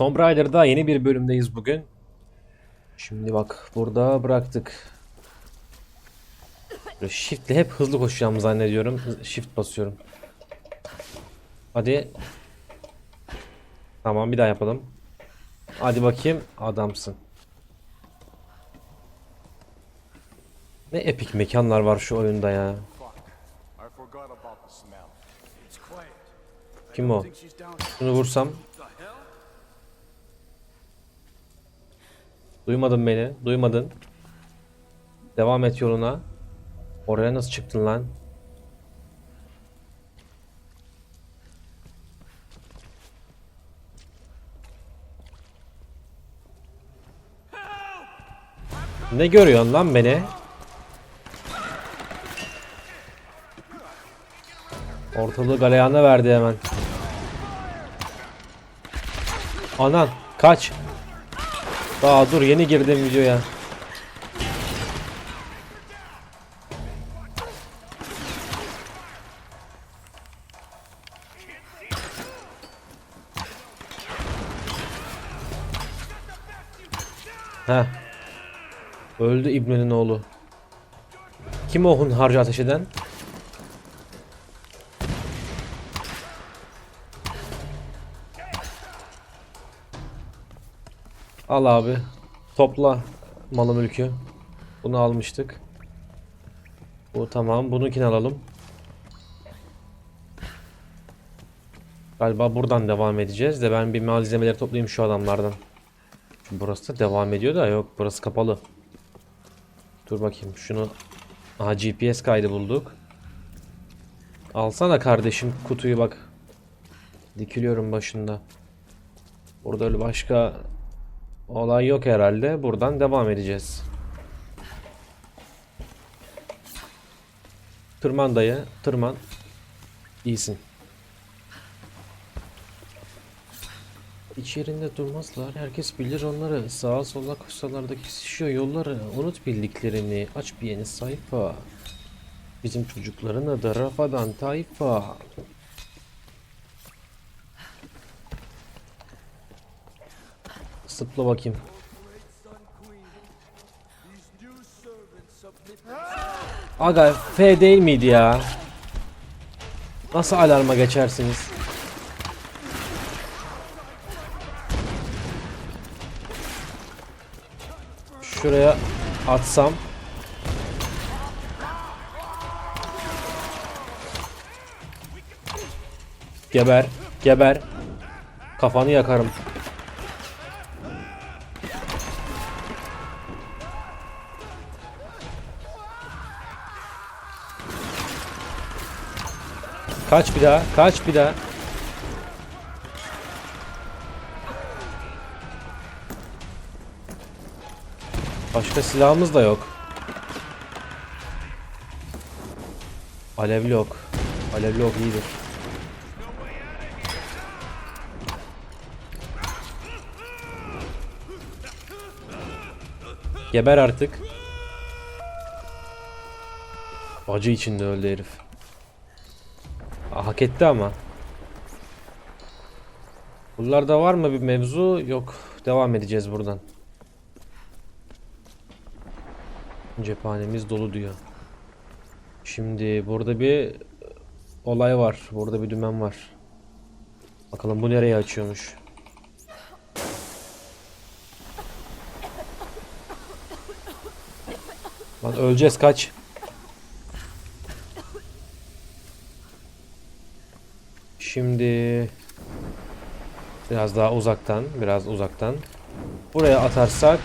Tomb Raider'da yeni bir bölümdeyiz bugün. Şimdi bak burada bıraktık. Böyle shift'le hep hızlı koşacağımı zannediyorum. Shift basıyorum. Hadi. Tamam bir daha yapalım. Hadi bakayım adamsın. Ne epik mekanlar var şu oyunda ya. Kim o? Şunu vursam. Duymadın beni. Duymadın. Devam et yoluna. Oraya nasıl çıktın lan? Ne görüyorsun lan beni? Ortalığı galeyana verdi hemen. Anan kaç. Daha dur yeni girdim videoya. Heh. Öldü İbne'nin oğlu. Kim o hunharca ateş eden? Al abi. Topla malı mülkü. Bunu almıştık. Bu tamam. Bununkini alalım. Galiba buradan devam edeceğiz de ben bir malzemeleri toplayayım şu adamlardan. Burası da devam ediyor da yok burası kapalı. Dur bakayım şunu. Aha GPS kaydı bulduk. Alsana kardeşim kutuyu bak. Dikiliyorum başında. Burada öyle başka olay yok herhalde. Buradan devam edeceğiz. Tırman dayı, tırman. İyisin. Hiç yerinde durmazlar. Herkes bilir onları. Sağa sola koşsalarda kesişiyor yolları. Unut bildiklerini. Aç bir yeni sayfa. Bizim çocukların adı Rafadan Tayfa. Sıpla bakayım. Aga F değil miydi ya? Nasıl alarma geçersiniz? Şuraya atsam Geber, geber. Kafanı yakarım. Kaç bir daha, kaç bir daha. Başka silahımız da yok. Alevli ok. Alevli ok iyidir. Geber artık. Acı içinde öldü herif. Hak etti ama. Buralarda var mı bir mevzu? Yok. Devam edeceğiz buradan. Cephanemiz dolu diyor. Şimdi burada bir olay var. Burada bir dümen var. Bakalım bu nereye açıyormuş. Lan öleceğiz kaç. Şimdi biraz daha uzaktan, biraz uzaktan. Buraya atarsak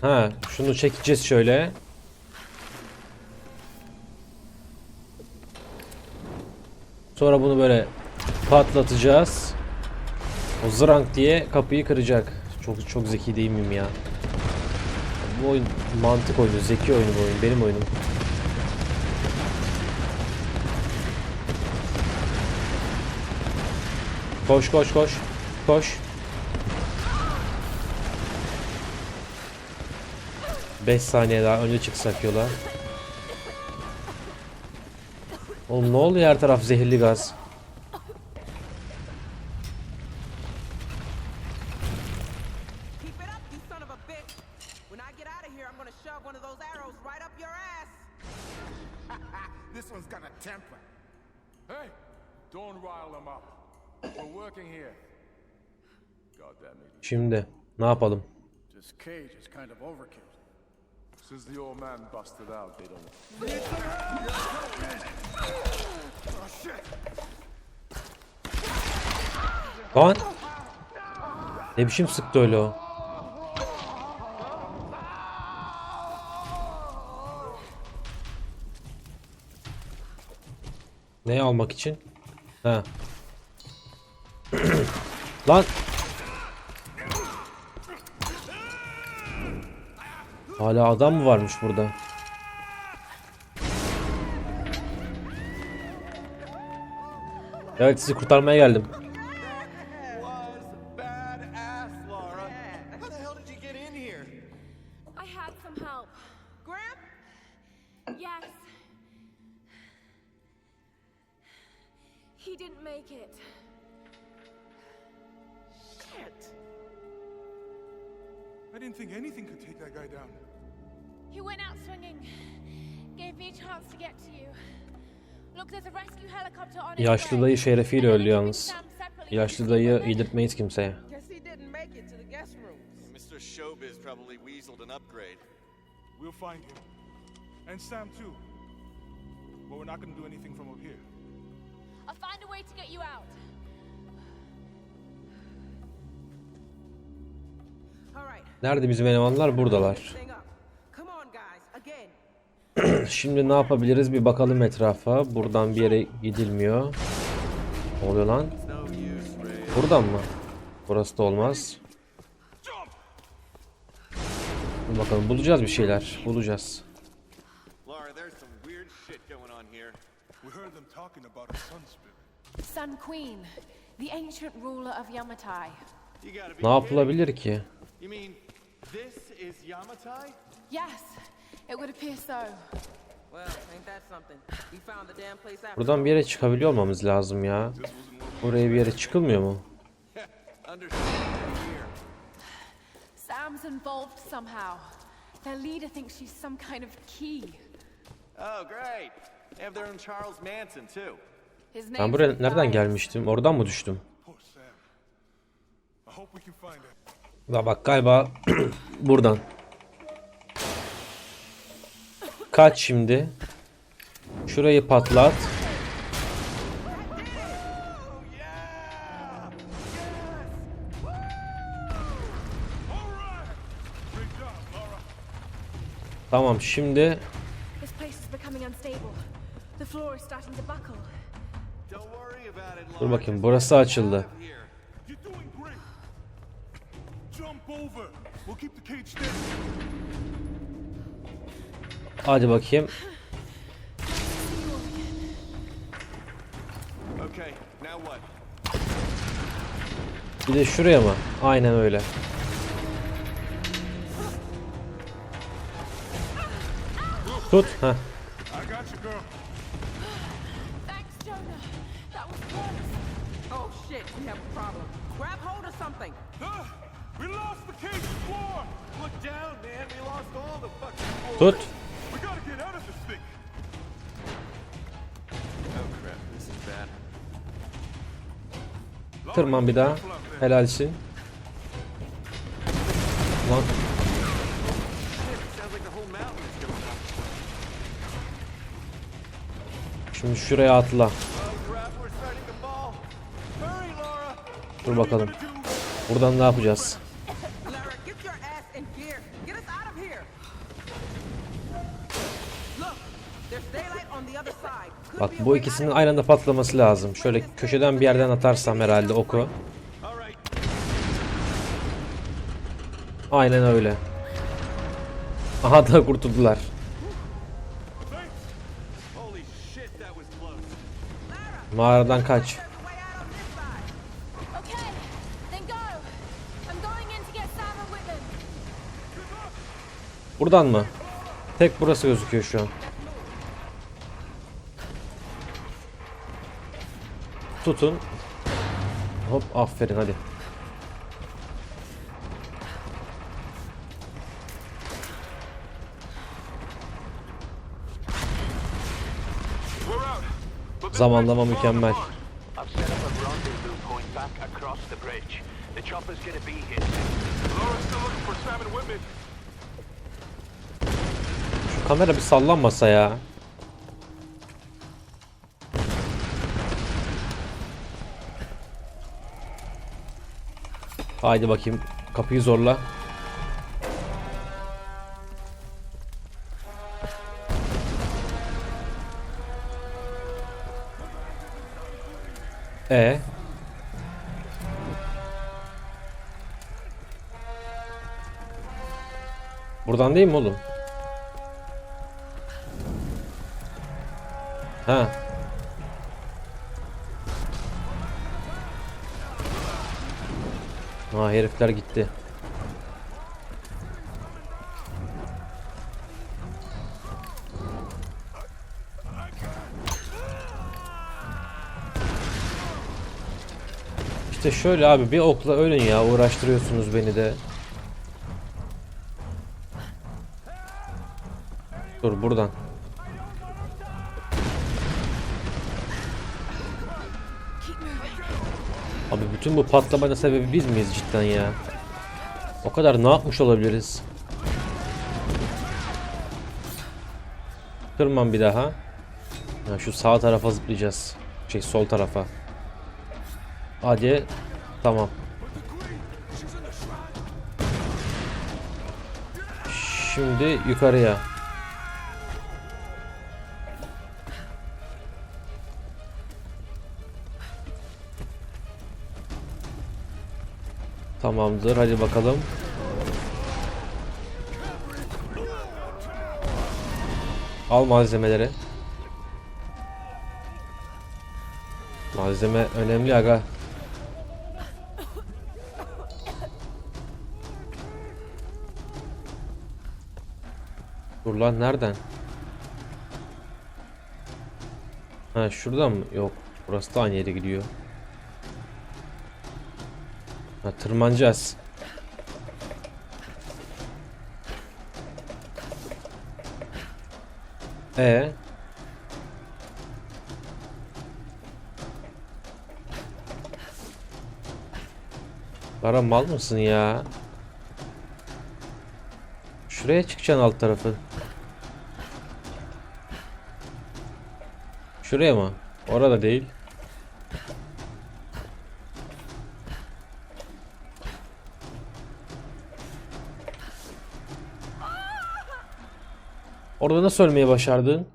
Ha, şunu çekeceğiz şöyle. Sonra bunu böyle patlatacağız. O zrank diye kapıyı kıracak. Çok çok zeki değil miyim ya? Bu oyun mantık oyunu, zeki oyunu bu oyun, benim oyunum. Koş koş koş. Koş. 5 saniye daha önce çıksak yola. Oğlum ne oluyor her taraf zehirli gaz. Oh shit! Lan! Ne biçim sıktı öyle o? Neyi almak için? Ha. Lan! Hala adam mı varmış burada? Evet sizi kurtarmaya geldim. I didn't think anything could take that guy down. He went out swinging. Gave me a chance to get to you. Look, there's a rescue helicopter on its Yaşlı way. dayı şerefiyle And then öldü I can yalnız. Sam separately Yaşlı from dayı Superman. yedirtmeyiz kimseye. Guess he didn't make it to the guest rooms. Mr. Showbiz probably weaseled an upgrade. We'll find him. And Sam too. But we're not gonna do anything from up here. I'll find a way to get you out. Nerede bizim elemanlar? Buradalar. Şimdi ne yapabiliriz? Bir bakalım etrafa. Buradan bir yere gidilmiyor. Ne oluyor lan? Buradan mı? Burası da olmaz. Dur bakalım bulacağız bir şeyler. Bulacağız. Ne yapılabilir ki? You mean this is Yamatai? Yes, it would appear so. Well, ain't that something? We found the damn place after Buradan bir yere çıkabiliyor olmamız lazım ya. Buraya bir yere çıkılmıyor mu? Sam's involved somehow. Their leader thinks she's some kind of key. Oh, great. They have their own Charles Manson, too. Ben buraya nereden gelmiştim? Oradan mı düştüm? La bak galiba buradan. Kaç şimdi. Şurayı patlat. Tamam şimdi This place is becoming Hadi bakayım. Okay, now what? Bir de şuraya mı? Aynen öyle. Tut. Heh. I Tırman bir daha. Helalsin. Lan şimdi şuraya atla. Dur bakalım. Buradan ne yapacağız? Bak bu ikisinin aynı anda patlaması lazım. Şöyle köşeden bir yerden atarsam herhalde oku. Aynen öyle. Aha da kurtuldular. Mağaradan kaç. Buradan mı? Tek burası gözüküyor şu an. tutun. Hop aferin hadi. Zamanlama mükemmel. Şu kamera bir sallanmasa ya. Haydi bakayım. Kapıyı zorla. E Buradan değil mi oğlum? Ha. Ha herifler gitti. İşte şöyle abi bir okla ölün ya uğraştırıyorsunuz beni de. Dur buradan. Bütün bu patlamanın sebebi biz miyiz cidden ya? O kadar ne yapmış olabiliriz? Tırman bir daha. Ha, şu sağ tarafa zıplayacağız. Şey sol tarafa. Hadi. Tamam. Şimdi yukarıya. Tamamdır. Hadi bakalım. Al malzemeleri. Malzeme önemli aga. Dur lan nereden? Ha şuradan mı? Yok. Burası da aynı yere gidiyor. Ha tırmanacağız. E Bara mal mısın ya? Şuraya çıkacaksın alt tarafı. Şuraya mı? Orada değil. Orada nasıl ölmeyi başardın?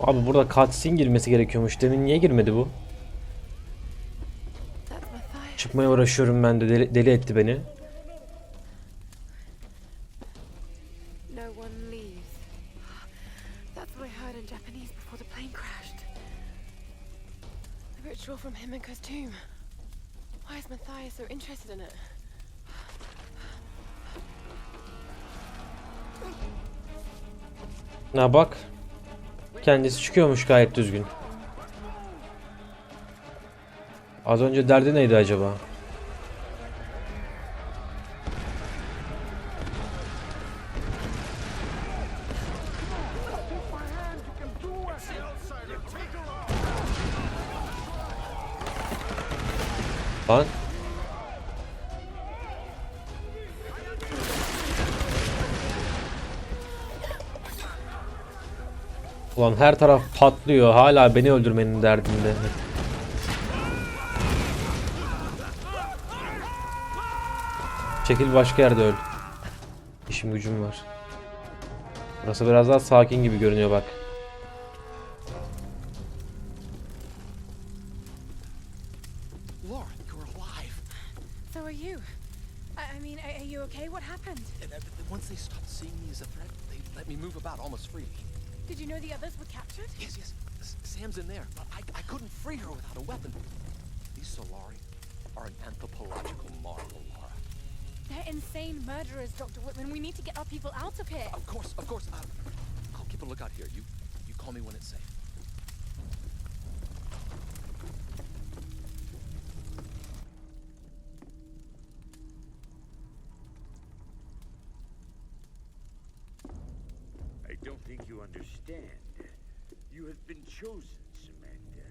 Abi burada cutscene girmesi gerekiyormuş. Demin niye girmedi bu? Çıkmaya uğraşıyorum ben de deli, deli etti beni. Why is Matthias so interested in it? Ha bak. Kendisi çıkıyormuş gayet düzgün. Az önce derdi neydi acaba? Ulan her taraf patlıyor. Hala beni öldürmenin derdinde. Çekil başka yerde öl. İşim gücüm var. Burası biraz daha sakin gibi görünüyor bak. A lookout here. You, you call me when it's safe. I don't think you understand. You have been chosen, Samantha.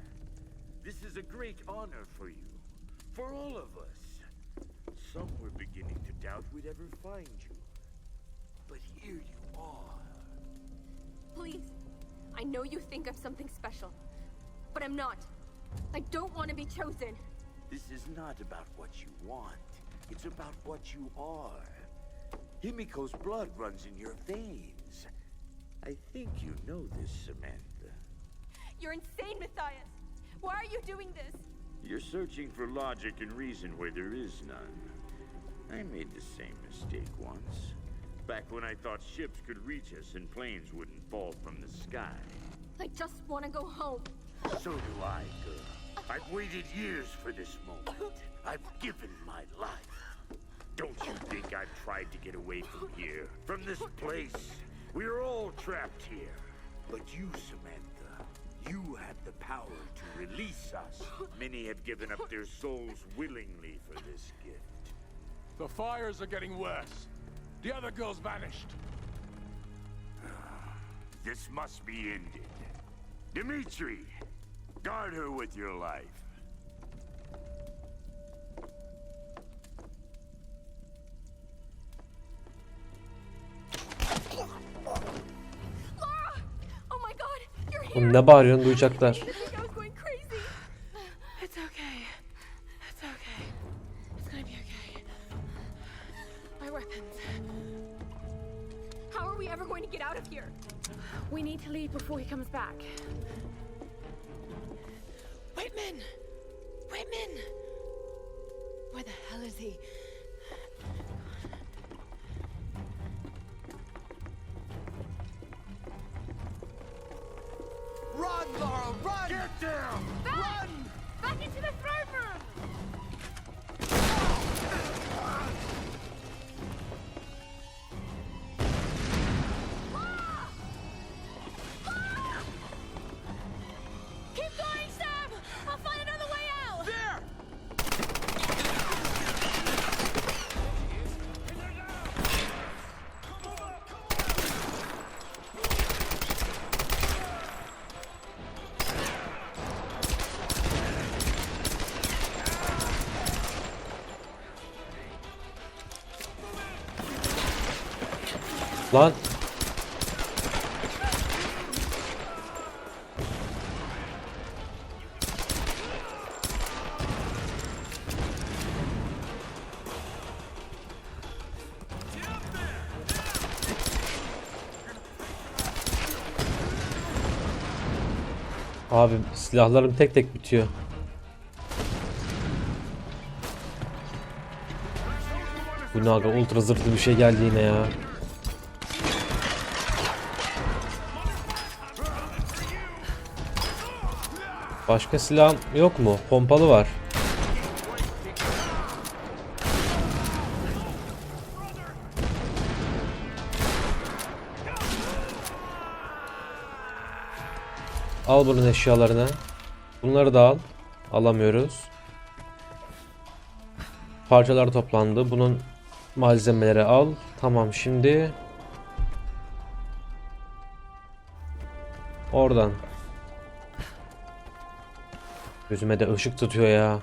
This is a great honor for you, for all of us. Some were beginning to doubt we'd ever find you. But here you are. I know you think I'm something special, but I'm not. I don't want to be chosen. This is not about what you want. It's about what you are. Himiko's blood runs in your veins. I think you know this, Samantha. You're insane, Matthias. Why are you doing this? You're searching for logic and reason where there is none. I made the same mistake once. Back when I thought ships could reach us and planes wouldn't fall from the sky. I just want to go home. So do I, girl. I've waited years for this moment. I've given my life. Don't you think I've tried to get away from here? From this place? We're all trapped here. But you, Samantha, you have the power to release us. Many have given up their souls willingly for this gift. The fires are getting worse. The other girl's vanished. This must be ended. Dimitri, guard her with your life. Laura! Oh my god, you're here! Oğlum ne bağırıyorsun duyacaklar. Lan Abi silahlarım tek tek bitiyor. Bu ne aga ultra zırhlı bir şey geldi yine ya. Başka silah yok mu? Pompalı var. Al bunun eşyalarını. Bunları da al. Alamıyoruz. Parçalar toplandı. Bunun malzemeleri al. Tamam şimdi. Oradan. Gözüme de ışık tutuyor ya.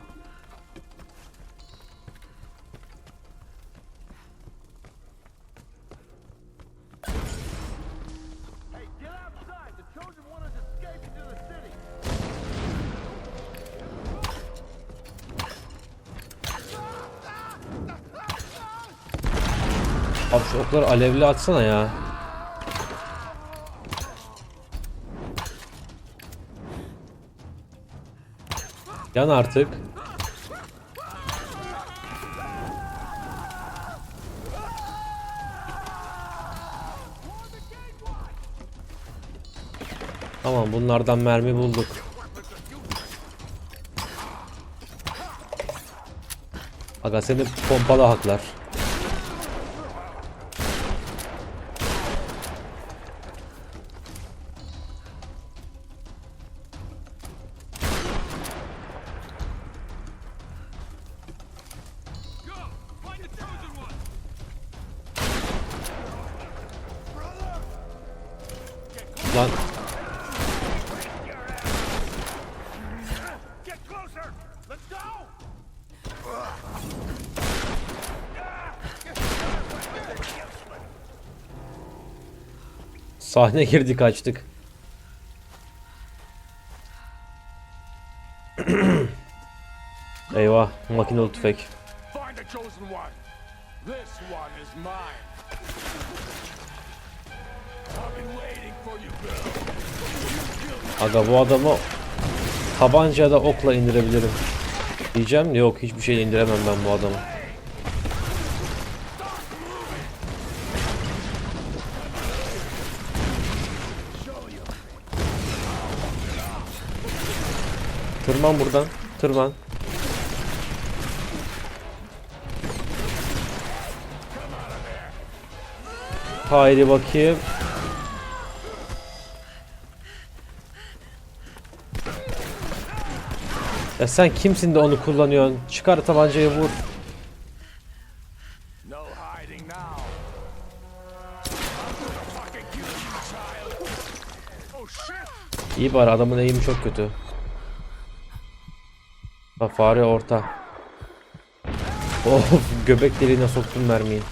Abi şu okları alevli atsana ya. Yan artık. Tamam bunlardan mermi bulduk. Aga seni pompalı haklar. Sahne girdi kaçtık. Eyvah makinalı tüfek. Aga bu adamı tabanca da okla indirebilirim. Diyeceğim yok hiçbir şeyle indiremem ben bu adamı. Tırman buradan. Tırman. Haydi bakayım. Ya sen kimsin de onu kullanıyorsun? Çıkar tabancayı vur. Oh! İyi bari adamın eğimi çok kötü. Ha fare orta. Of göbek deliğine soktum mermiyi.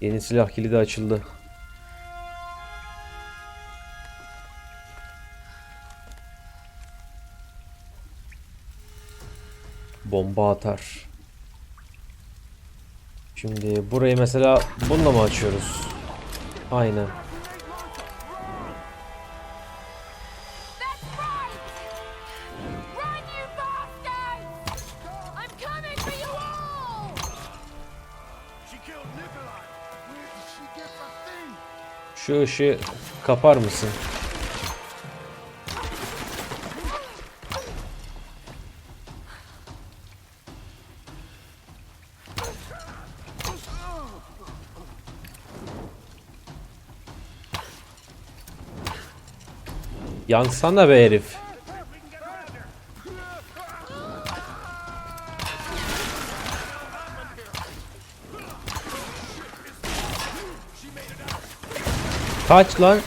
Yeni silah kilidi açıldı. Bomba atar. Şimdi burayı mesela bununla mı açıyoruz? Aynen. That's right! Run, you Yansana be herif. Kaç lan.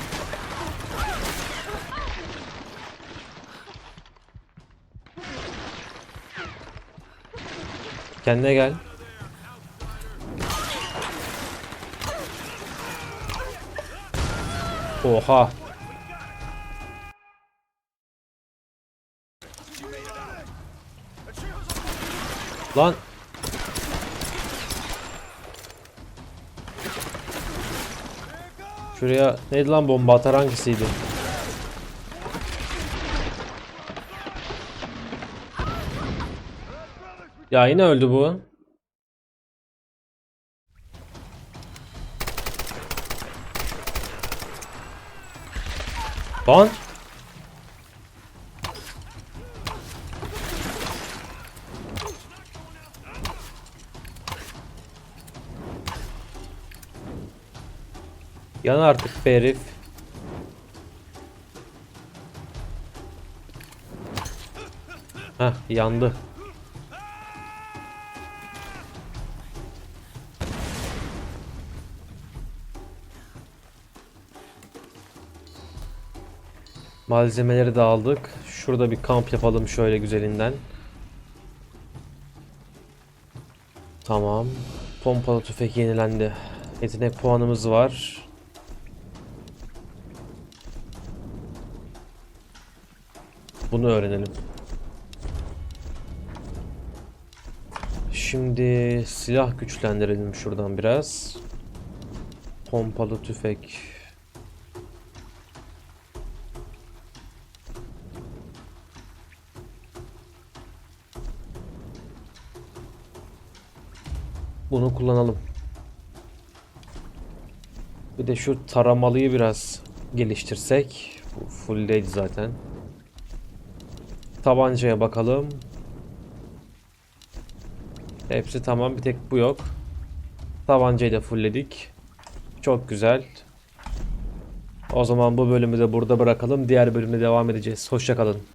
Kendine gel. Oha. Lan. Şuraya neydi lan bomba atar hangisiydi? Ya yine öldü bu. Lan. Yan artık be herif. Heh yandı. Malzemeleri de aldık. Şurada bir kamp yapalım şöyle güzelinden. Tamam. Pompalı tüfek yenilendi. Yetenek puanımız var. Bunu öğrenelim. Şimdi silah güçlendirelim şuradan biraz. Pompalı tüfek. Bunu kullanalım. Bir de şu taramalıyı biraz geliştirsek. Bu fulldeydi zaten. Tabancaya bakalım. Hepsi tamam. Bir tek bu yok. Tabancayı da fullledik. Çok güzel. O zaman bu bölümü de burada bırakalım. Diğer bölümde devam edeceğiz. Hoşçakalın.